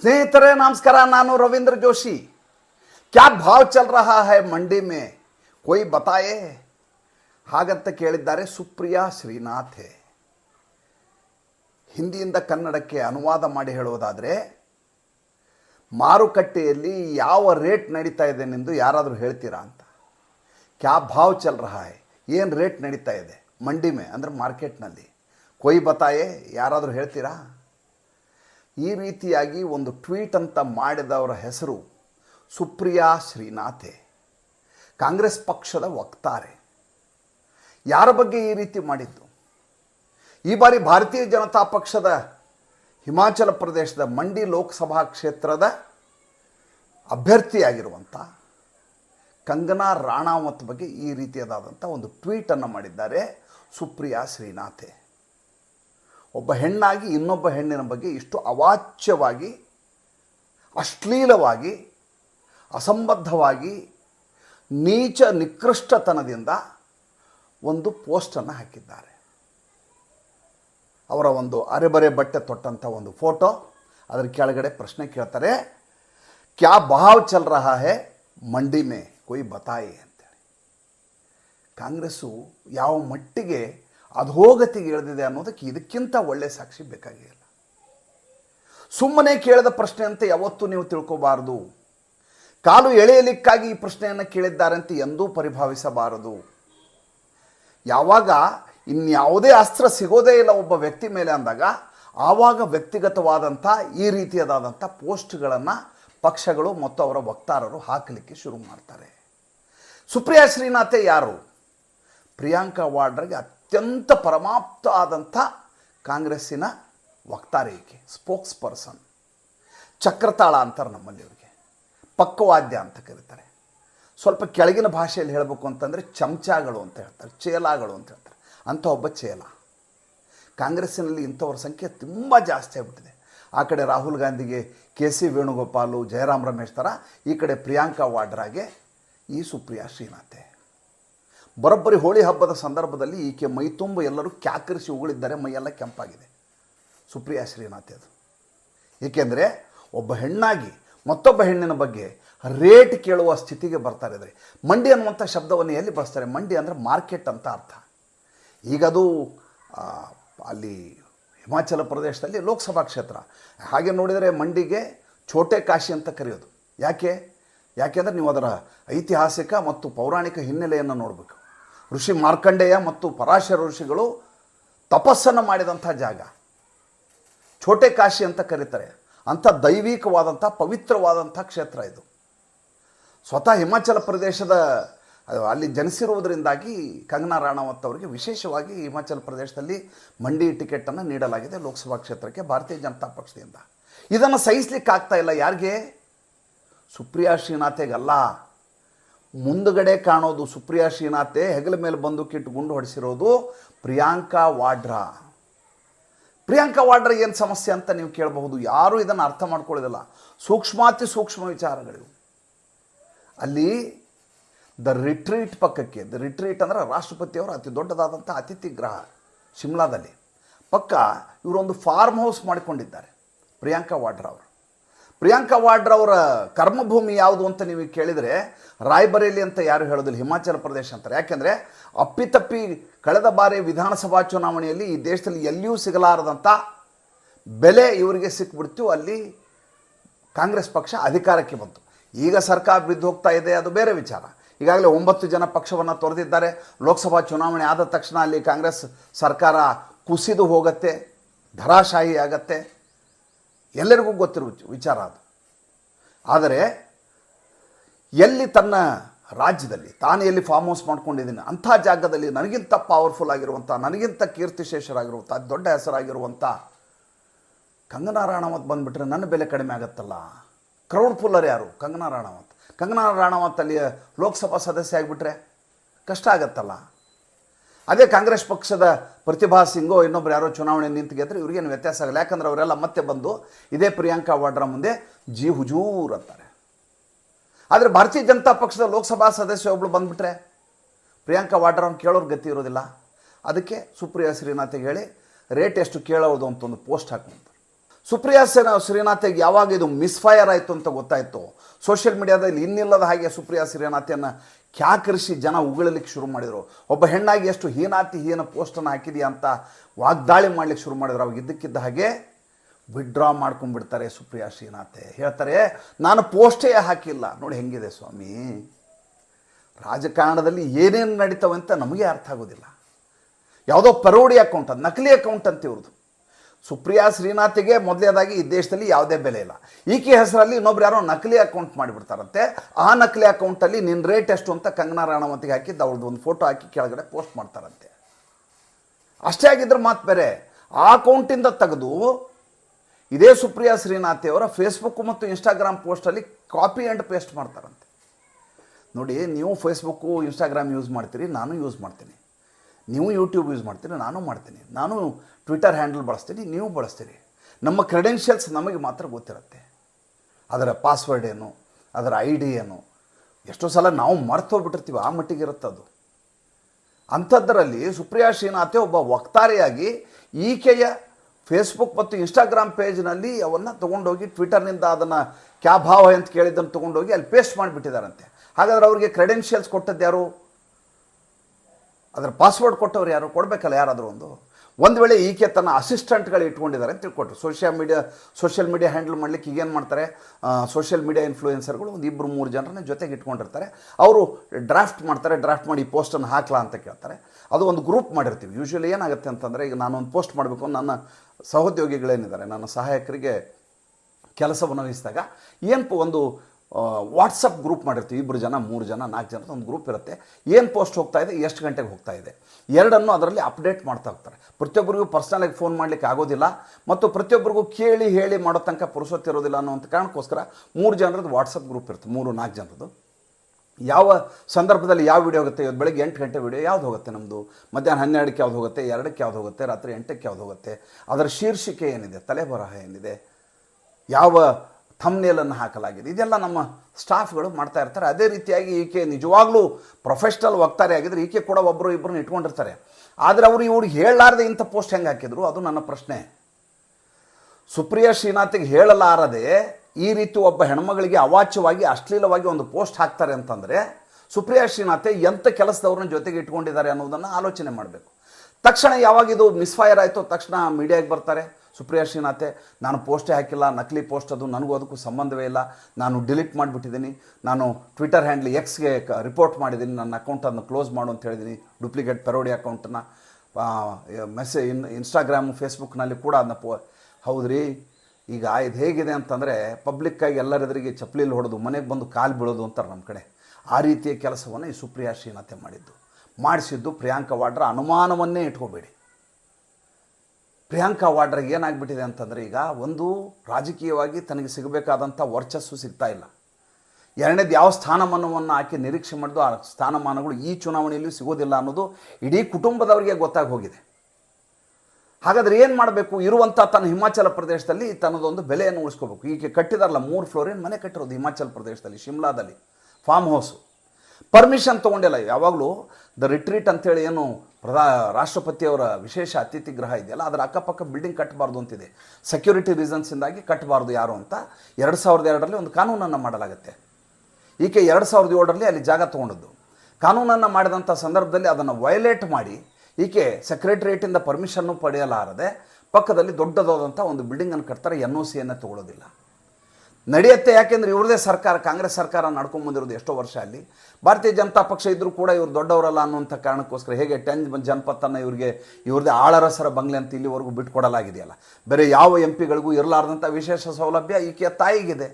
ಸ್ನೇಹಿತರೇ, ನಮಸ್ಕಾರ. ನಾನು ರವೀಂದ್ರ ಜೋಶಿ. ಕ್ಯಾ ಭಾವ್ ಚಲ್ ರಹಾ ಹೈ ಮಂಡಿ ಮೇ? ಕೊಯ್ ಬತಾಯೇ? ಹಾಗಂತ ಕೇಳಿದ್ದಾರೆ ಸುಪ್ರಿಯಾ ಶ್ರೀನಾಥೆ. ಹಿಂದಿಯಿಂದ ಕನ್ನಡಕ್ಕೆ ಅನುವಾದ ಮಾಡಿ ಹೇಳೋದಾದರೆ ಮಾರುಕಟ್ಟೆಯಲ್ಲಿ ಯಾವ ರೇಟ್ ನಡೀತಾ ಇದೆನೆಂದು ಯಾರಾದರೂ ಹೇಳ್ತೀರಾ ಅಂತ. ಕ್ಯಾ ಭಾವ್ ಚಲ್ ರಹಾ ಹೈ? ಏನು ರೇಟ್ ನಡೀತಾ ಇದೆ? ಮಂಡಿಮೆ ಅಂದರೆ ಮಾರ್ಕೆಟ್ನಲ್ಲಿ. ಕೊಯ್ ಬತಾಯೇ? ಯಾರಾದರೂ ಹೇಳ್ತೀರಾ? ಈ ರೀತಿಯಾಗಿ ಒಂದು ಟ್ವೀಟ್ ಅಂತ ಮಾಡಿದವರ ಹೆಸರು ಸುಪ್ರಿಯಾ ಶ್ರೀನಾಥೆ. ಕಾಂಗ್ರೆಸ್ ಪಕ್ಷದ ವಕ್ತಾರೆ. ಯಾರ ಬಗ್ಗೆ ಈ ರೀತಿ ಮಾಡಿದ್ದು? ಈ ಬಾರಿ ಭಾರತೀಯ ಜನತಾ ಪಕ್ಷದ ಹಿಮಾಚಲ ಪ್ರದೇಶದ ಮಂಡಿ ಲೋಕಸಭಾ ಕ್ಷೇತ್ರದ ಅಭ್ಯರ್ಥಿಯಾಗಿರುವಂಥ ಕಂಗನಾ ರಾಣಾವತ್ ಬಗ್ಗೆ ಈ ರೀತಿಯಾದಂಥ ಒಂದು ಟ್ವೀಟನ್ನು ಮಾಡಿದ್ದಾರೆ ಸುಪ್ರಿಯಾ ಶ್ರೀನಾಥೆ. ಒಬ್ಬ ಹೆಣ್ಣಾಗಿ ಇನ್ನೊಬ್ಬ ಹೆಣ್ಣಿನ ಬಗ್ಗೆ ಇಷ್ಟು ಅವಾಚ್ಯವಾಗಿ, ಅಶ್ಲೀಲವಾಗಿ, ಅಸಂಬದ್ಧವಾಗಿ, ನೀಚ ನಿಕೃಷ್ಟತನದಿಂದ ಒಂದು ಪೋಸ್ಟನ್ನು ಹಾಕಿದ್ದಾರೆ. ಅವರ ಒಂದು ಅರೆಬರೆ ಬಟ್ಟೆ ತೊಟ್ಟಂಥ ಒಂದು ಫೋಟೋ, ಅದರ ಕೆಳಗಡೆ ಪ್ರಶ್ನೆ ಕೇಳ್ತಾರೆ, ಕ್ಯಾ ಭಾವ್ ಚಲ್ ರಹಾ ಹೇ? ಮಂಡಿ ಮೇ ಕೊಯ್ ಬತಾಯಿ? ಅಂತೇಳಿ. ಕಾಂಗ್ರೆಸ್ಸು ಯಾವ ಮಟ್ಟಿಗೆ ಅಧೋಗತಿಗೆ ಇಳಿದಿದೆ ಅನ್ನೋದಕ್ಕೆ ಇದಕ್ಕಿಂತ ಒಳ್ಳೆ ಸಾಕ್ಷಿ ಬೇಕಾಗಿಲ್ಲ. ಸುಮ್ಮನೆ ಕೇಳಿದ ಪ್ರಶ್ನೆ ಅಂತ ಯಾವತ್ತೂ ನೀವು ತಿಳ್ಕೋಬಾರದು. ಕಾಲು ಎಳೆಯಲಿಕ್ಕಾಗಿ ಈ ಪ್ರಶ್ನೆಯನ್ನು ಅಂತ ಎಂದೂ ಪರಿಭಾವಿಸಬಾರದು. ಯಾವಾಗ ಇನ್ಯಾವುದೇ ಅಸ್ತ್ರ ಸಿಗೋದೇ ಇಲ್ಲ ಒಬ್ಬ ವ್ಯಕ್ತಿ ಮೇಲೆ ಅಂದಾಗ ಆವಾಗ ವ್ಯಕ್ತಿಗತವಾದಂಥ ಈ ರೀತಿಯದಾದಂಥ ಪೋಸ್ಟ್ಗಳನ್ನು ಪಕ್ಷಗಳು ಮತ್ತು ಅವರ ವಕ್ತಾರರು ಹಾಕಲಿಕ್ಕೆ ಶುರು ಮಾಡ್ತಾರೆ. ಸುಪ್ರಿಯಾ ಶ್ರೀನಾಥೆ ಯಾರು? ಪ್ರಿಯಾಂಕಾ ವಾಡ್ರಾಗೆ ಅತ್ಯಂತ ಪರಮಾಪ್ತ ಆದಂಥ ಕಾಂಗ್ರೆಸ್ಸಿನ ವಕ್ತಾರೇಖೆ ಸ್ಪೋಕ್ಸ್ ಪರ್ಸನ್ ಚಕ್ರತಾಳ ಅಂತಾರೆ ನಮ್ಮಲ್ಲಿ ಅವರಿಗೆ ಪಕ್ಕವಾದ್ಯ ಅಂತ ಕರೀತಾರೆ. ಸ್ವಲ್ಪ ಕೆಳಗಿನ ಭಾಷೆಯಲ್ಲಿ ಹೇಳಬೇಕು ಅಂತಂದರೆ ಚಮಚಾಗಳು ಅಂತ ಹೇಳ್ತಾರೆ, ಚೇಲಾಗಳು ಅಂತ ಹೇಳ್ತಾರೆ. ಅಂಥ ಒಬ್ಬ ಚೇಲ. ಕಾಂಗ್ರೆಸ್ಸಿನಲ್ಲಿ ಇಂಥವ್ರ ಸಂಖ್ಯೆ ತುಂಬ ಜಾಸ್ತಿ ಆಗ್ಬಿಟ್ಟಿದೆ. ಆ ಕಡೆ ರಾಹುಲ್ ಗಾಂಧಿಗೆ ಕೆ ಸಿ ವೇಣುಗೋಪಾಲು, ಜಯರಾಮ್ ರಮೇಶ್ ಥರ ಈ ಕಡೆ ಪ್ರಿಯಾಂಕಾ ವಾಡ್ರಾಗೆ ಈ ಸುಪ್ರಿಯಾ ಶ್ರೀನಾಥೆ. ಬರೋಬ್ಬರಿ ಹೋಳಿ ಹಬ್ಬದ ಸಂದರ್ಭದಲ್ಲಿ ಈಕೆ ಮೈ ತುಂಬ ಎಲ್ಲರೂ ಕ್ಯಾಕರಿಸಿ ಉಗುಳಿದ್ದಾರೆ, ಮೈಯೆಲ್ಲ ಕೆಂಪಾಗಿದೆ. ಸುಪ್ರಿಯಾ ಶ್ರೀನಾಥ್ ಅದು. ಏಕೆಂದರೆ ಒಬ್ಬ ಹೆಣ್ಣಾಗಿ ಮತ್ತೊಬ್ಬ ಹೆಣ್ಣಿನ ಬಗ್ಗೆ ರೇಟ್ ಕೇಳುವ ಸ್ಥಿತಿಗೆ ಬರ್ತಾರೆ ಇದ್ದಾರೆ ಮಂಡಿ ಅನ್ನುವಂಥ ಶಬ್ದವನ್ನು ಎಲ್ಲಿ ಬಳಸ್ತಾರೆ? ಮಂಡಿ ಅಂದರೆ ಮಾರ್ಕೆಟ್ ಅಂತ ಅರ್ಥ. ಈಗ ಅದು ಅಲ್ಲಿ ಹಿಮಾಚಲ ಪ್ರದೇಶದಲ್ಲಿ ಲೋಕಸಭಾ ಕ್ಷೇತ್ರ. ಹಾಗೆ ನೋಡಿದರೆ ಮಂಡಿಗೆ ಛೋಟೆ ಕಾಶಿ ಅಂತ ಕರೆಯೋದು. ಯಾಕೆ? ಯಾಕೆಂದರೆ ನೀವು ಅದರ ಐತಿಹಾಸಿಕ ಮತ್ತು ಪೌರಾಣಿಕ ಹಿನ್ನೆಲೆಯನ್ನು ನೋಡಬೇಕು. ಋಷಿ ಮಾರ್ಕಂಡೇಯ ಮತ್ತು ಪರಾಶರ ಋಷಿಗಳು ತಪಸ್ಸನ್ನು ಮಾಡಿದಂಥ ಜಾಗ. ಛೋಟೆ ಕಾಶಿ ಅಂತ ಕರೀತಾರೆ. ಅಂಥ ದೈವಿಕವಾದಂಥ ಪವಿತ್ರವಾದಂಥ ಕ್ಷೇತ್ರ ಇದು. ಸ್ವತಃ ಹಿಮಾಚಲ ಪ್ರದೇಶದ ಅಲ್ಲಿ ಜನಿಸಿರುವುದರಿಂದಾಗಿ ಕಂಗನಾ ರಾಣಾವತ್ ಅವರಿಗೆ ವಿಶೇಷವಾಗಿ ಹಿಮಾಚಲ ಪ್ರದೇಶದಲ್ಲಿ ಮಂಡಿ ಟಿಕೆಟನ್ನು ನೀಡಲಾಗಿದೆ ಲೋಕಸಭಾ ಕ್ಷೇತ್ರಕ್ಕೆ ಭಾರತೀಯ ಜನತಾ ಪಕ್ಷದಿಂದ. ಇದನ್ನು ಸಹಿಸ್ಲಿಕ್ಕೆ ಆಗ್ತಾ ಇಲ್ಲ ಯಾರಿಗೆ? ಸುಪ್ರಿಯಾ ಶ್ರೀನಾಥೆಗಲ್ಲ. ಮುಂದುಗಡೆ ಕಾಣೋದು ಸುಪ್ರಿಯಾ ಶ್ರೀನಾಥೆ, ಹೆಗಲ ಮೇಲೆ ಬಂದೂಕಿಟ್ಟು ಗುಂಡು ಹೊಡೆಸಿರೋದು ಪ್ರಿಯಾಂಕಾ ವಾಡ್ರಾ. ಪ್ರಿಯಾಂಕಾ ವಾಡ್ರಾ ಏನು ಸಮಸ್ಯೆ ಅಂತ ನೀವು ಕೇಳಬಹುದು. ಯಾರೂ ಇದನ್ನು ಅರ್ಥ ಮಾಡ್ಕೊಳ್ಳೋದಿಲ್ಲ. ಸೂಕ್ಷ್ಮಾತಿ ಸೂಕ್ಷ್ಮ ವಿಚಾರಗಳಿವು. ಅಲ್ಲಿ ದ ರಿಟ್ರೀಟ್ ಪಕ್ಕಕ್ಕೆ, ದ ರಿಟ್ರೀಟ್ ಅಂದರೆ ರಾಷ್ಟ್ರಪತಿಯವರ ಅತಿ ದೊಡ್ಡದಾದಂಥ ಅತಿಥಿ ಗೃಹ ಶಿಮ್ಲಾದಲ್ಲಿ. ಪಕ್ಕ ಇವರೊಂದು ಫಾರ್ಮ್ ಹೌಸ್ ಮಾಡಿಕೊಂಡಿದ್ದಾರೆ ಪ್ರಿಯಾಂಕಾ ವಾಡ್ರಾ ಅವರು. ಪ್ರಿಯಾಂಕಾ ವಾಡ್ರಾ ಅವರ ಕರ್ಮಭೂಮಿ ಯಾವುದು ಅಂತ ನೀವು ಕೇಳಿದರೆ ರಾಯ್ಬರೇಲಿ ಅಂತ ಯಾರು ಹೇಳೋದಿಲ್ಲ, ಹಿಮಾಚಲ ಪ್ರದೇಶ ಅಂತಾರೆ. ಯಾಕೆಂದರೆ ಅಪ್ಪಿತಪ್ಪಿ ಕಳೆದ ಬಾರಿ ವಿಧಾನಸಭಾ ಚುನಾವಣೆಯಲ್ಲಿ ಈ ದೇಶದಲ್ಲಿ ಎಲ್ಲಿಯೂ ಸಿಗಲಾರದಂಥ ಬೆಲೆ ಇವರಿಗೆ ಸಿಕ್ಬಿಡ್ತು. ಅಲ್ಲಿ ಕಾಂಗ್ರೆಸ್ ಪಕ್ಷ ಅಧಿಕಾರಕ್ಕೆ ಬಂತು. ಈಗ ಸರ್ಕಾರ ಬಿದ್ದು ಹೋಗ್ತಾ ಇದೆ, ಅದು ಬೇರೆ ವಿಚಾರ. ಈಗಾಗಲೇ ಒಂಬತ್ತು ಜನ ಪಕ್ಷವನ್ನು ತೊರೆದಿದ್ದಾರೆ. ಲೋಕಸಭಾ ಚುನಾವಣೆ ಆದ ತಕ್ಷಣ ಅಲ್ಲಿ ಕಾಂಗ್ರೆಸ್ ಸರ್ಕಾರ ಕುಸಿದು ಹೋಗುತ್ತೆ ಧರಾಶಾಹಿ ಆಗತ್ತೆ ಎಲ್ಲರಿಗೂ ಗೊತ್ತಿರುವ ವಿಚಾರ ಅದು. ಆದರೆ ಎಲ್ಲಿ ತನ್ನ ರಾಜ್ಯದಲ್ಲಿ, ತಾನು ಎಲ್ಲಿ ಫಾರ್ಮ್ ಹೌಸ್ ಮಾಡ್ಕೊಂಡಿದ್ದೀನಿ, ಅಂಥ ಜಾಗದಲ್ಲಿ ನನಗಿಂತ ಪವರ್ಫುಲ್ ಆಗಿರುವಂಥ, ನನಗಿಂತ ಕೀರ್ತಿಶೇಷರಾಗಿರುವಂಥ, ದೊಡ್ಡ ಹೆಸರಾಗಿರುವಂಥ ಕಂಗನಾ ರಾಣಾವತ್ ಬಂದುಬಿಟ್ರೆ ನನ್ನ ಬೆಲೆ ಕಡಿಮೆ ಆಗುತ್ತಲ್ಲ? ಕ್ರೌಡ್ ಪುಲ್ಲರ್ ಯಾರು? ಕಂಗನಾ ರಾಣಾವತ್ ಕಂಗನಾ ರಾಣಾವತ್ ಅಲ್ಲಿ ಲೋಕಸಭಾ ಸದಸ್ಯ ಆಗಿಬಿಟ್ರೆ ಕಷ್ಟ ಆಗತ್ತಲ್ಲ? ಅದೇ ಕಾಂಗ್ರೆಸ್ ಪಕ್ಷದ ಪ್ರತಿಭಾ ಸಿಂಗೋ ಇನ್ನೊಬ್ರು ಯಾರೋ ಚುನಾವಣೆ ನಿಂತು ಗೆದ್ರೆ ಇವ್ರಿಗೇನು ವ್ಯತ್ಯಾಸ ಆಗಲ್ಲ. ಯಾಕಂದ್ರೆ ಅವರೆಲ್ಲ ಮತ್ತೆ ಬಂದು ಇದೇ ಪ್ರಿಯಾಂಕಾ ವಾಡ್ರಾ ಮುಂದೆ ಜಿ ಹುಜೂರ್ ಅಂತಾರೆ. ಆದರೆ ಭಾರತೀಯ ಜನತಾ ಪಕ್ಷದ ಲೋಕಸಭಾ ಸದಸ್ಯ ಒಬ್ಳು ಬಂದ್ಬಿಟ್ರೆ ಪ್ರಿಯಾಂಕಾ ವಾಡ್ರಾವ್ನ ಕೇಳೋರು ಗತಿ ಇರೋದಿಲ್ಲ. ಅದಕ್ಕೆ ಸುಪ್ರಿಯಾ ಶ್ರೀನಾಥಿಗೆ ಹೇಳಿ ರೇಟ್ ಎಷ್ಟು ಕೇಳೋದು ಅಂತ ಒಂದು ಪೋಸ್ಟ್ ಹಾಕುವಂತ ಸುಪ್ರಿಯಾ ಸೇನ ಶ್ರೀನಾಥಿಗೆ ಯಾವಾಗ ಇದು ಮಿಸ್ಫೈರ್ ಆಯಿತು ಅಂತ ಗೊತ್ತಾಯಿತು? ಸೋಷಿಯಲ್ ಮೀಡಿಯಾದಲ್ಲಿ ಇನ್ನಿಲ್ಲದ ಹಾಗೆ ಸುಪ್ರಿಯಾ ಶ್ರೀನಾಥಿಯನ್ನು ಕ್ಯಾಕರಿಸಿ ಜನ ಉಗಳಲಿಕ್ಕೆ ಶುರು ಮಾಡಿದರು. ಒಬ್ಬ ಹೆಣ್ಣಾಗಿ ಎಷ್ಟು ಹೀನಾತಿ ಹೀನ ಪೋಸ್ಟನ್ನು ಹಾಕಿದೆಯಾ ಅಂತ ವಾಗ್ದಾಳಿ ಮಾಡ್ಲಿಕ್ಕೆ ಶುರು ಮಾಡಿದ್ರು. ಅವಾಗ ಇದ್ದಕ್ಕಿದ್ದ ಹಾಗೆ ವಿಡ್ರಾ ಮಾಡ್ಕೊಂಡ್ಬಿಡ್ತಾರೆ ಸುಪ್ರಿಯಾ ಶ್ರೀನಾಥೆ. ಹೇಳ್ತಾರೆ, ನಾನು ಪೋಸ್ಟೇ ಹಾಕಿಲ್ಲ. ನೋಡಿ ಹೆಂಗಿದೆ ಸ್ವಾಮಿ. ರಾಜಕಾರಣದಲ್ಲಿ ಏನೇನು ನಡೀತವೆ ಅಂತ ನಮಗೆ ಅರ್ಥ ಆಗೋದಿಲ್ಲ. ಯಾವುದೋ ಪರೋಡಿ ಅಕೌಂಟ್ ನಕಲಿ ಅಕೌಂಟ್ ಅಂತ ಇವ್ರದ್ದು. ಸುಪ್ರಿಯಾ ಶ್ರೀನಾಥಿಗೆ ಮೊದಲೇದಾಗಿ ಈ ದೇಶದಲ್ಲಿ ಯಾವುದೇ ಬೆಲೆ ಇಲ್ಲ. ಈಕೆ ಹೆಸರಲ್ಲಿ ಇನ್ನೊಬ್ರು ಯಾರೋ ನಕಲಿ ಅಕೌಂಟ್ ಮಾಡಿಬಿಡ್ತಾರಂತೆ. ಆ ನಕಲಿ ಅಕೌಂಟಲ್ಲಿ ನಿನ್ನ ರೇಟ್ ಎಷ್ಟು ಅಂತ ಕಂಗನಾ ರಾಣಾವತಿಗೆ ಹಾಕಿದ್ದು ಅವ್ರದ್ದು ಒಂದು ಫೋಟೋ ಹಾಕಿ ಕೆಳಗಡೆ ಪೋಸ್ಟ್ ಮಾಡ್ತಾರಂತೆ. ಅಷ್ಟೇ ಆಗಿದ್ರೆ ಮಾತು ಬೇರೆ. ಆ ಅಕೌಂಟಿಂದ ತೆಗೆದು ಇದೇ ಸುಪ್ರಿಯಾ ಶ್ರೀನಾಥಿಯವರ ಫೇಸ್ಬುಕ್ ಮತ್ತು ಇನ್ಸ್ಟಾಗ್ರಾಮ್ ಪೋಸ್ಟಲ್ಲಿ ಕಾಪಿ ಆ್ಯಂಡ್ ಪೇಸ್ಟ್ ಮಾಡ್ತಾರಂತೆ. ನೋಡಿ, ನೀವು ಫೇಸ್ಬುಕ್ಕು ಇನ್ಸ್ಟಾಗ್ರಾಮ್ ಯೂಸ್ ಮಾಡ್ತೀರಿ, ನಾನು ಯೂಸ್ ಮಾಡ್ತೀನಿ. ನೀವು ಯೂಟ್ಯೂಬ್ ಯೂಸ್ ಮಾಡ್ತೀರಿ, ನಾನು ಮಾಡ್ತೀನಿ. ನಾನು ಟ್ವಿಟರ್ ಹ್ಯಾಂಡಲ್ ಬಳಸ್ತೀನಿ, ನೀವು ಬಳಸ್ತೀರಿ. ನಮ್ಮ ಕ್ರೆಡೆನ್ಷಿಯಲ್ಸ್ ನಮಗೆ ಮಾತ್ರ ಗೊತ್ತಿರುತ್ತೆ. ಅದರ ಪಾಸ್ವರ್ಡ್ ಏನು, ಅದರ ಐ ಡಿ ಏನು. ಎಷ್ಟೋ ಸಲ ನಾವು ಮರ್ತು ಹೋಗ್ಬಿಟ್ಟಿರ್ತೀವಿ, ಆ ಮಟ್ಟಿಗೆ ಇರುತ್ತೆ ಅದು. ಅಂಥದ್ದರಲ್ಲಿ ಸುಪ್ರಿಯಾ ಶ್ರೀನಾಥೆ ಒಬ್ಬ ವಕ್ತಾರೆಯಾಗಿ ಈಕೆಯ ಫೇಸ್ಬುಕ್ ಮತ್ತು ಇನ್ಸ್ಟಾಗ್ರಾಮ್ ಪೇಜ್ನಲ್ಲಿ ಅವನ್ನು ತೊಗೊಂಡೋಗಿ ಟ್ವಿಟರ್ನಿಂದ ಅದನ್ನು ಕ್ಯಾ ಭಾವ ಅಂತ ಕೇಳಿದ್ದನ್ನು ತೊಗೊಂಡೋಗಿ ಅಲ್ಲಿ ಪೇಸ್ಟ್ ಮಾಡಿಬಿಟ್ಟಿದ್ದಾರಂತೆ. ಹಾಗಾದ್ರೆ ಅವರಿಗೆ ಕ್ರೆಡೆನ್ಷಿಯಲ್ಸ್ ಕೊಟ್ಟದ್ದು ಯಾರು? ಅದರ ಪಾಸ್ವರ್ಡ್ ಕೊಟ್ಟವ್ರು ಯಾರು? ಕೊಡಬೇಕಲ್ಲ ಯಾರಾದರೂ ಒಂದು? ಒಂದು ವೇಳೆ ಈಕೆ ತನ್ನ ಅಸಿಸ್ಟೆಂಟ್ಗಳು ಇಟ್ಕೊಂಡಿದ್ದಾರೆ ಅಂತ ತಿಳ್ಕೊಟ್ರು. Social media social media handle ಮಾಡ್ಲಿಕ್ಕೆ ಈಗೇನು ಮಾಡ್ತಾರೆ? ಸೋಷಿಯಲ್ ಮೀಡಿಯಾ ಇನ್ಫ್ಲೂಯೆನ್ಸರ್ಗಳು ಒಂದು ಇಬ್ಬರು ಮೂರು ಜನರನ್ನ ಜೊತೆಗೆ ಇಟ್ಕೊಂಡಿರ್ತಾರೆ. ಅವರು ಡ್ರಾಫ್ಟ್ ಮಾಡ್ತಾರೆ. ಡ್ರಾಫ್ಟ್ ಮಾಡಿ ಈ ಪೋಸ್ಟನ್ನು ಹಾಕ್ಲಾ ಅಂತ ಕೇಳ್ತಾರೆ. ಅದು ಒಂದು ಗ್ರೂಪ್ ಮಾಡಿರ್ತೀವಿ. ಯೂಶ್ವಲಿ ಏನಾಗುತ್ತೆ ಅಂತಂದರೆ, ಈಗ ನಾನೊಂದು ಪೋಸ್ಟ್ ಮಾಡಬೇಕು. ನನ್ನ ಸಹೋದ್ಯೋಗಿಗಳೇನಿದ್ದಾರೆ, ನನ್ನ ಸಹಾಯಕರಿಗೆ ಕೆಲಸವನ್ನು ವಹಿಸಿದಾಗ, ಏನು ಒಂದು ವಾಟ್ಸಪ್ ಗ್ರೂಪ್ ಮಾಡಿರ್ತೀವಿ. ಇಬ್ಬರು ಜನ, ಮೂರು ಜನ, ನಾಲ್ಕು ಜನ ಒಂದು ಗ್ರೂಪ್ ಇರುತ್ತೆ. ಏನು ಪೋಸ್ಟ್ ಹೋಗ್ತಾ ಇದೆ? ಎಷ್ಟು ಗಂಟೆಗೆ ಹೋಗ್ತಾ ಇದೆ? ಎರಡನ್ನು ಅದರಲ್ಲಿ ಅಪ್ಡೇಟ್ ಮಾಡ್ತಾ ಹೋಗ್ತಾರೆ. ಪ್ರತಿಯೊಬ್ಬರಿಗೂ ಪರ್ಸ್ನಲಾಗಿ ಫೋನ್ ಮಾಡಲಿಕ್ಕೆ ಆಗೋದಿಲ್ಲ. ಮತ್ತು ಪ್ರತಿಯೊಬ್ಬರಿಗೂ ಕೇಳಿ, ಹೇಳಿ ಮಾಡೋ ತನಕ ಪುರುಸೊತ್ತಿರೋದಿಲ್ಲ ಅನ್ನೋಂಥ ಕಾರಣಕ್ಕೋಸ್ಕರ ಮೂರು ಜನರದ್ದು ವಾಟ್ಸಪ್ ಗ್ರೂಪ್ ಇರುತ್ತೆ. ಮೂರು, ನಾಲ್ಕು ಜನರದ್ದು. ಯಾವ ಸಂದರ್ಭದಲ್ಲಿ ಯಾವ ವಿಡಿಯೋ ಹೋಗುತ್ತೆ? ಇವತ್ತು ಬೆಳಗ್ಗೆ ಎಂಟು ಗಂಟೆ ವಿಡಿಯೋ ಯಾವ್ದು ಹೋಗುತ್ತೆ ನಮ್ಮದು ಮಧ್ಯಾಹ್ನ ಹನ್ನೆರಡಕ್ಕೆ ಯಾವ್ದು ಹೋಗುತ್ತೆ? ಎರಡಕ್ಕೆ ಯಾವ್ದು ಹೋಗುತ್ತೆ? ರಾತ್ರಿ ಎಂಟಕ್ಕೆ ಯಾವ್ದು ಹೋಗುತ್ತೆ? ಅದರ ಶೀರ್ಷಿಕೆ ಏನಿದೆ? ತಲೆಬರಹ ಏನಿದೆ? ಯಾವ ಥಮ್ನೇಲನ್ನು ಹಾಕಲಾಗಿದೆ. ಇದೆಲ್ಲ ನಮ್ಮ ಸ್ಟಾಫ್ಗಳು ಮಾಡ್ತಾ ಇರ್ತಾರೆ. ಅದೇ ರೀತಿಯಾಗಿ ಈಕೆ ನಿಜವಾಗ್ಲೂ ಪ್ರೊಫೆಷ್ನಲ್ ವಕ್ತಾರೆ ಆಗಿದ್ರೆ ಈಕೆ ಕೂಡ ಒಬ್ಬರು ಇಬ್ಬರನ್ನ ಇಟ್ಕೊಂಡಿರ್ತಾರೆ. ಆದರೆ ಅವರು ಇವ್ರಿಗೆ ಹೇಳಲಾರದೆ ಇಂಥ ಪೋಸ್ಟ್ ಹೆಂಗೆ ಹಾಕಿದ್ರು? ಅದು ನನ್ನ ಪ್ರಶ್ನೆ. ಸುಪ್ರಿಯಾ ಶ್ರೀನಾಥಿಗೆ ಹೇಳಲಾರದೆ ಈ ರೀತಿ ಒಬ್ಬ ಹೆಣ್ಮಗಳಿಗೆ ಅವಾಚ್ಯವಾಗಿ, ಅಶ್ಲೀಲವಾಗಿ ಒಂದು ಪೋಸ್ಟ್ ಹಾಕ್ತಾರೆ ಅಂತಂದರೆ ಸುಪ್ರಿಯಾ ಶ್ರೀನಾಥೆ ಎಂಥ ಕೆಲಸದವ್ರನ್ನ ಜೊತೆಗೆ ಇಟ್ಕೊಂಡಿದ್ದಾರೆ ಅನ್ನೋದನ್ನು ಆಲೋಚನೆ ಮಾಡಬೇಕು. ತಕ್ಷಣ ಯಾವಾಗ ಇದು ಮಿಸ್ಫೈರ್ ಆಯಿತು ತಕ್ಷಣ ಮೀಡಿಯಾಗೆ ಬರ್ತಾರೆ. ಸುಪ್ರಿಯಾ ಶ್ರೀನಾಥೆ ನಾನು ಪೋಸ್ಟೇ ಹಾಕಿಲ್ಲ, ನಕಲಿ ಪೋಸ್ಟ್ ಅದು, ನನಗೂ ಅದಕ್ಕೂ ಸಂಬಂಧವೇ ಇಲ್ಲ. ನಾನು ಡಿಲೀಟ್ ಮಾಡಿಬಿಟ್ಟಿದ್ದೀನಿ. ನಾನು ಟ್ವಿಟರ್ ಹ್ಯಾಂಡ್ಲ್ ಎಕ್ಸ್ಗೆ ರಿಪೋರ್ಟ್ ಮಾಡಿದ್ದೀನಿ. ನನ್ನ ಅಕೌಂಟನ್ನು ಕ್ಲೋಸ್ ಮಾಡು ಅಂತ ಹೇಳಿದ್ದೀನಿ. ಡೂಪ್ಲಿಕೇಟ್ ಪೆರೋಡಿ ಅಕೌಂಟನ್ನು. ಮೆಸೇಜ್ ಇನ್, ಇನ್ಸ್ಟಾಗ್ರಾಮು, ಫೇಸ್ಬುಕ್ನಲ್ಲಿ ಕೂಡ ಅದನ್ನ ಪೋ, ಹೌದ್ರಿ? ಈಗ ಇದು ಹೇಗಿದೆ ಅಂತಂದರೆ ಪಬ್ಲಿಕ್ಕಾಗಿ ಎಲ್ಲರೆದುರಿಗೆ ಚಪ್ಪಲಿಲಿ ಹೊಡೆದು, ಮನೆಗೆ ಬಂದು ಕಾಲು ಬೀಳೋದು ಅಂತಾರೆ ನಮ್ಮ ಕಡೆ. ಆ ರೀತಿಯ ಕೆಲಸವನ್ನು ಈ ಸುಪ್ರಿಯಾ ಶ್ರೀನಾಥೆ ಮಾಡಿದ್ದು. ಮಾಡಿಸಿದ್ದು ಪ್ರಿಯಾಂಕ ವಾಡ್ರ ಅನುಮಾನವನ್ನೇ ಇಟ್ಕೋಬೇಡಿ. ಪ್ರಿಯಾಂಕಾ ವಾಡ್ರಿಗೆ ಏನಾಗ್ಬಿಟ್ಟಿದೆ ಅಂತಂದರೆ ಈಗ ಒಂದು ರಾಜಕೀಯವಾಗಿ ತನಗೆ ಸಿಗಬೇಕಾದಂಥ ವರ್ಚಸ್ಸು ಸಿಗ್ತಾ ಇಲ್ಲ. ಎರಡನೇದು ಯಾವ ಸ್ಥಾನಮಾನವನ್ನು ಆಕೆ ನಿರೀಕ್ಷೆ ಮಾಡಿದ್ರು ಆ ಸ್ಥಾನಮಾನಗಳು ಈ ಚುನಾವಣೆಯಲ್ಲಿ ಸಿಗೋದಿಲ್ಲ ಅನ್ನೋದು ಇಡೀ ಕುಟುಂಬದವರಿಗೆ ಗೊತ್ತಾಗಿ ಹೋಗಿದೆ ಹಾಗಾದರೆ ಏನು ಮಾಡಬೇಕು? ಇರುವಂಥ ತನ್ನ ಹಿಮಾಚಲ ಪ್ರದೇಶದಲ್ಲಿ ತನ್ನದೊಂದು ಬೆಲೆಯನ್ನು ಉಳಿಸ್ಕೋಬೇಕು. ಈಕೆ ಕಟ್ಟಿದಾರಲ್ಲ, ಮೂರು ಫ್ಲೋರಿನ ಮನೆ ಕಟ್ಟಿರೋದು ಹಿಮಾಚಲ ಪ್ರದೇಶದಲ್ಲಿ, ಶಿಮ್ಲಾದಲ್ಲಿ ಫಾರ್ಮ್ ಹೌಸು ಪರ್ಮಿಷನ್ ತೊಗೊಂಡಿಲ್ಲ ಯಾವಾಗಲೂ ದ ರಿಟ್ರೀಟ್ ಅಂತೇಳಿ ಏನು ಪ್ರಧಾ, ರಾಷ್ಟ್ರಪತಿಯವರ ವಿಶೇಷ ಅತಿಥಿ ಗೃಹ ಇದೆಯಲ್ಲ, ಅದರ ಅಕ್ಕಪಕ್ಕ ಬಿಲ್ಡಿಂಗ್ ಕಟ್ಟಬಾರ್ದು ಅಂತಿದೆ. ಸೆಕ್ಯೂರಿಟಿ ರೀಸನ್ಸಿಂದಾಗಿ ಕಟ್ಟಬಾರ್ದು ಯಾರು ಅಂತ ಎರಡು ಸಾವಿರದ ಎರಡರಲ್ಲಿ ಒಂದು ಕಾನೂನನ್ನು ಮಾಡಲಾಗುತ್ತೆ. ಈಕೆ ಎರಡು ಸಾವಿರದ ಏಳರಲ್ಲಿ ಅಲ್ಲಿ ಜಾಗ ತೊಗೊಂಡದ್ದು. ಕಾನೂನನ್ನು ಮಾಡಿದಂಥ ಸಂದರ್ಭದಲ್ಲಿ ಅದನ್ನು ವಯಲೇಟ್ ಮಾಡಿ ಈಕೆ ಸೆಕ್ರೆಟ್ರಿಯೇಟಿಂದ ಪರ್ಮಿಷನ್ನು ಪಡೆಯಲಾರದೆ ಪಕ್ಕದಲ್ಲಿ ದೊಡ್ಡದಾದಂಥ ಒಂದು ಬಿಲ್ಡಿಂಗನ್ನು ಕಟ್ತಾರೆ ಎನ್ ಒ ಸಿಯನ್ನು ತಗೊಳ್ಳೋದಿಲ್ಲ ನಡೆಯುತ್ತೆ ಯಾಕೆಂದ್ರೆ ಇವ್ರದೇ ಸರ್ಕಾರ, ಕಾಂಗ್ರೆಸ್ ಸರ್ಕಾರ ನಡ್ಕೊಂಡು ಬಂದಿರೋದು ಎಷ್ಟೋ ವರ್ಷ ಅಲ್ಲಿ. ಭಾರತೀಯ ಜನತಾ ಪಕ್ಷ ಇದ್ದರೂ ಕೂಡ ಇವ್ರು ದೊಡ್ಡವರಲ್ಲ ಅನ್ನುವಂಥ ಕಾರಣಕ್ಕೋಸ್ಕರ ಹೇಗೆ ಟೆನ್ ಜನಪತ್ತನ್ನು ಇವರಿಗೆ, ಇವ್ರದೇ ಆಳರಸರ ಬಂಗ್ಲೆ ಅಂತ ಇಲ್ಲಿವರೆಗೂ ಬಿಟ್ಕೊಡಲಾಗಿದೆಯಲ್ಲ. ಬೇರೆ ಯಾವ ಎಂ ಪಿಗಳಿಗೂ ಇರಲಾರ್ದಂಥ ವಿಶೇಷ ಸೌಲಭ್ಯ ಈಕೆಯ ತಾಯಿಗಿದೆ.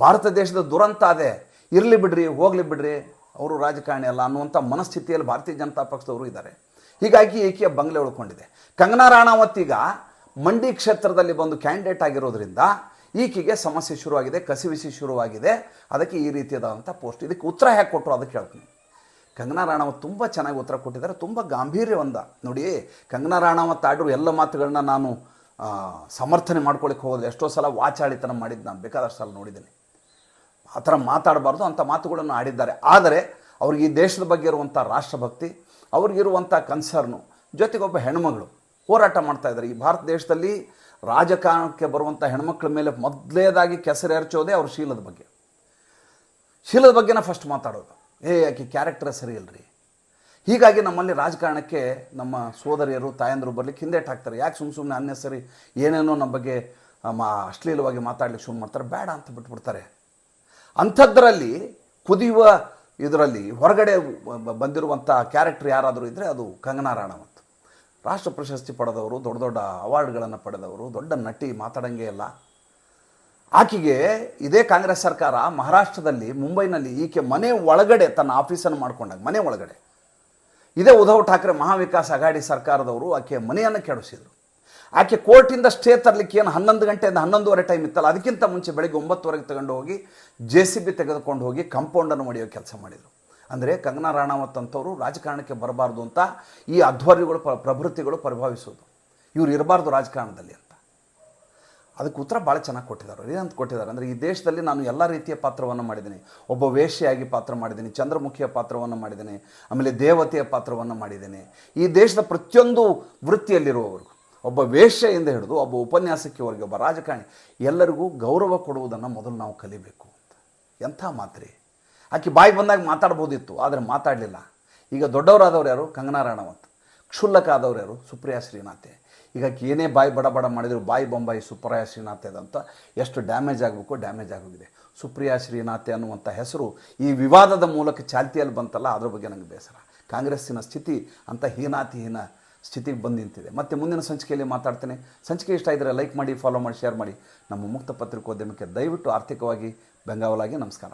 ಭಾರತ ದೇಶದ ದುರಂತ ಅದೇ. ಇರಲಿ ಬಿಡ್ರಿ, ಹೋಗಲಿ ಬಿಡ್ರಿ, ಅವರು ರಾಜಕಾರಣಿ ಅಲ್ಲ ಅನ್ನುವಂಥ ಮನಸ್ಥಿತಿಯಲ್ಲಿ ಭಾರತೀಯ ಜನತಾ ಪಕ್ಷದವರು ಇದ್ದಾರೆ. ಹೀಗಾಗಿ ಈಕೆಯ ಬಂಗ್ಲೆ ಉಳ್ಕೊಂಡಿದೆ. ಕಂಗನಾ ರಾಣಾವತ್ ಈಗ ಮಂಡಿ ಕ್ಷೇತ್ರದಲ್ಲಿ ಬಂದು ಕ್ಯಾಂಡಿಡೇಟ್ ಆಗಿರೋದ್ರಿಂದ ಈಕೆಗೆ ಸಮಸ್ಯೆ ಶುರುವಾಗಿದೆ, ಕಸಿವಿಸಿ ಶುರುವಾಗಿದೆ. ಅದಕ್ಕೆ ಈ ರೀತಿಯಾದಂಥ ಪೋಸ್ಟ್ ಇದಕ್ಕೆ ಉತ್ತರ ಹೇಗೆ ಕೊಟ್ಟರು ಅದಕ್ಕೆ ಹೇಳ್ತೀನಿ. ಕಂಗನಾ ರಾಣಾವತ್ ತುಂಬ ಚೆನ್ನಾಗಿ ಉತ್ತರ ಕೊಟ್ಟಿದ್ದಾರೆ, ತುಂಬ ಗಾಂಭೀರ್ಯವಂದ ನೋಡಿ, ಕಂಗನಾ ರಾಣಾವತ್ ಆಡಿರೋ ಎಲ್ಲ ಮಾತುಗಳನ್ನ ನಾನು ಸಮರ್ಥನೆ ಮಾಡ್ಕೊಳ್ಳಿಕ್ಕೆ ಹೋಗೋದು ಎಷ್ಟೋ ಸಲ ವಾಚಾಳಿತನ ಮಾಡಿದ್ದು ನಾನು ಬೇಕಾದಷ್ಟು ಸಲ ನೋಡಿದ್ದೀನಿ. ಆ ಥರ ಮಾತಾಡಬಾರ್ದು ಅಂಥ ಮಾತುಗಳನ್ನು ಆಡಿದ್ದಾರೆ. ಆದರೆ, ಅವ್ರಿಗೆ ಈ ದೇಶದ ಬಗ್ಗೆ ಇರುವಂಥ ರಾಷ್ಟ್ರಭಕ್ತಿ ಅವ್ರಿಗಿರುವಂಥ ಕನ್ಸರ್ನು ಜೊತೆಗೊಬ್ಬ ಹೆಣ್ಮಗಳು ಹೋರಾಟ ಮಾಡ್ತಾ ಇದ್ದಾರೆ. ಈ ಭಾರತ ದೇಶದಲ್ಲಿ ರಾಜಕಾರಣಕ್ಕೆ ಬರುವಂಥ ಹೆಣ್ಮಕ್ಳ ಮೇಲೆ ಮೊದಲೇದಾಗಿ ಕೆಸರು ಎರಚೋದೇ ಅವ್ರ ಶೀಲದ ಬಗ್ಗೆ. ಶೀಲದ ಬಗ್ಗೆನ ಫಸ್ಟ್ ಮಾತಾಡೋದು. ಏ, ಆಕೆ ಕ್ಯಾರೆಕ್ಟರ್ ಸರಿ ಇಲ್ಲರಿ ಹೀಗಾಗಿ ನಮ್ಮಲ್ಲಿ ರಾಜಕಾರಣಕ್ಕೆ ನಮ್ಮ ಸೋದರಿಯರು, ತಾಯಂದರು ಬರಲಿಕ್ಕೆ ಹಿಂದೇಟ್ ಹಾಕ್ತಾರೆ. ಯಾಕೆ ಸುಮ್ಮ ಸುಮ್ಮನೆ ಅನ್ನೆಸರಿ ಏನೇನೋ ನಮ್ಮ ಬಗ್ಗೆ ಮಾ, ಅಶ್ಲೀಲವಾಗಿ ಮಾತಾಡ್ಲಿಕ್ಕೆ ಶುರು ಮಾಡ್ತಾರೆ. ಬೇಡ ಅಂತ ಬಿಟ್ಬಿಡ್ತಾರೆ. ಅಂಥದ್ದರಲ್ಲಿ ಕುದಿಯುವ ಇದರಲ್ಲಿ ಹೊರಗಡೆ ಬಂದಿರುವಂಥ ಕ್ಯಾರೆಕ್ಟರ್ ಯಾರಾದರೂ ಇದ್ದರೆ ಅದು ಕಂಗನಾ ರಾಷ್ಟ್ರ ಪ್ರಶಸ್ತಿ ಪಡೆದವರು, ದೊಡ್ಡ ದೊಡ್ಡ ಅವಾರ್ಡ್ಗಳನ್ನು ಪಡೆದವರು, ದೊಡ್ಡ ನಟಿ ಮಾತಾಡಂಗೆ ಇಲ್ಲ ಆಕೆಗೆ ಇದೇ ಕಾಂಗ್ರೆಸ್ ಸರ್ಕಾರ ಮಹಾರಾಷ್ಟ್ರದಲ್ಲಿ, ಮುಂಬೈನಲ್ಲಿ ಈಕೆ ಮನೆ ಒಳಗಡೆ ತನ್ನ ಆಫೀಸನ್ನು ಮಾಡ್ಕೊಂಡಾಗ, ಮನೆ ಒಳಗಡೆ. ಇದೇ ಉದ್ಧವ್ ಠಾಕ್ರೆ ಮಹಾವಿಕಾಸ್ ಅಘಾಡಿ ಸರ್ಕಾರದವರು ಆಕೆಯ ಮನೆಯನ್ನು ಕೆಡಿಸಿದರು. ಆಕೆ ಕೋರ್ಟಿಂದ ಸ್ಟೇ ತರಲಿಕ್ಕೆ ಏನು ಹನ್ನೊಂದು ಗಂಟೆಯಿಂದ ಹನ್ನೊಂದುವರೆ ಟೈಮ್ ಇತ್ತಲ್ಲ, ಅದಕ್ಕಿಂತ ಮುಂಚೆ ಬೆಳಗ್ಗೆ ಒಂಬತ್ತುವರೆಗೆ ತಗೊಂಡು ಹೋಗಿ ಜೆ ಸಿ ಬಿ ತೆಗೆದುಕೊಂಡು ಹೋಗಿ ಕಂಪೌಂಡನ್ನು ಹೊಡೆಯೋ ಕೆಲಸ ಮಾಡಿದರು. ಅಂದರೆ ಕಂಗನಾ ರಾಣಾವತ್ ಅಂತವರು ರಾಜಕಾರಣಕ್ಕೆ ಬರಬಾರ್ದು ಅಂತ ಈ ಅಧ್ವರ್ಯಗಳು, ಪ್ರ, ಪ್ರಭೃತಿಗಳು ಪ್ರಭಾವಿಸೋದು. ಇವ್ರು ಇರಬಾರ್ದು ರಾಜಕಾರಣದಲ್ಲಿ ಅಂತ. ಅದಕ್ಕೆ ಉತ್ತರ ಭಾಳ ಚೆನ್ನಾಗಿ ಕೊಟ್ಟಿದ್ದಾರೆ. ಏನಂತ ಕೊಟ್ಟಿದ್ದಾರೆ ಅಂದರೆ, ಈ ದೇಶದಲ್ಲಿ ನಾನು ಎಲ್ಲ ರೀತಿಯ ಪಾತ್ರವನ್ನು ಮಾಡಿದ್ದೀನಿ. ಒಬ್ಬ ವೇಷಿಯಾಗಿ ಪಾತ್ರ ಮಾಡಿದ್ದೀನಿ, ಚಂದ್ರಮುಖಿಯ ಪಾತ್ರವನ್ನು ಮಾಡಿದ್ದೀನಿ, ಆಮೇಲೆ ದೇವತೆಯ ಪಾತ್ರವನ್ನು ಮಾಡಿದ್ದೀನಿ. ಈ ದೇಶದ ಪ್ರತಿಯೊಂದು ವೃತ್ತಿಯಲ್ಲಿರುವವರು, ಒಬ್ಬ ವೇಶ್ಯೆಯಿಂದ ಹಿಡಿದು ಒಬ್ಬ ಉಪನ್ಯಾಸಕಿಯವರೆಗೆ ಒಬ್ಬ ರಾಜಕಾರಣಿ, ಎಲ್ಲರಿಗೂ ಗೌರವ ಕೊಡುವುದನ್ನು ಮೊದಲು ನಾವು ಕಲಿಬೇಕು ಅಂತ. ಎಂಥ ಮಾತ್ರಿ? ಆಕೆ ಬಾಯಿ ಬಂದಾಗ ಮಾತಾಡ್ಬೋದಿತ್ತು, ಆದರೆ ಮಾತಾಡಲಿಲ್ಲ. ಈಗ ದೊಡ್ಡವರಾದವ್ರು ಯಾರು? ಕಂಗನಾ ರಾಣಾವತ್ ಕ್ಷುಲ್ಲಕ ಆದವ್ರು ಯಾರು? ಸುಪ್ರಿಯಾ ಶ್ರೀನಾಥೆ. ಈಗ ಏನೇ ಬಾಯಿ ಬಡ ಬಡ ಮಾಡಿದ್ರು, ಬಾಯಿ ಬೊಂಬಾಯಿ ಸುಪ್ರಿಯಾ ಶ್ರೀನಾಥೆ ಅಂತ ಎಷ್ಟು ಡ್ಯಾಮೇಜ್ ಆಗಬೇಕು, ಡ್ಯಾಮೇಜ್ ಆಗೋಗಿದೆ. ಸುಪ್ರಿಯಾ ಶ್ರೀನಾಥೆ ಅನ್ನುವಂಥ ಹೆಸರು ಈ ವಿವಾದದ ಮೂಲಕ ಚಾಲ್ತಿಯಲ್ಲಿ ಬಂತಲ್ಲ, ಅದ್ರ ಬಗ್ಗೆ ನನಗೆ ಬೇಸರ. ಕಾಂಗ್ರೆಸ್ಸಿನ ಸ್ಥಿತಿ ಅಂತ ಹೀನಾತಿಹೀನ ಸ್ಥಿತಿಗೆ ಬಂದು ನಿಂತಿದೆ. ಮತ್ತೆ ಮುಂದಿನ ಸಂಚಿಕೆಯಲ್ಲಿ ಮಾತಾಡ್ತೇನೆ. ಸಂಚಿಕೆ ಇಷ್ಟ ಇದ್ದರೆ ಲೈಕ್ ಮಾಡಿ ಫಾಲೋ ಮಾಡಿ ಶೇರ್ ಮಾಡಿ. ನಮ್ಮ ಮುಕ್ತ ಪತ್ರಿಕೋದ್ಯಮಕ್ಕೆ ದಯವಿಟ್ಟು ಆರ್ಥಿಕವಾಗಿ ಬೆಂಗಾವಲಾಗಿ ನಮಸ್ಕಾರ.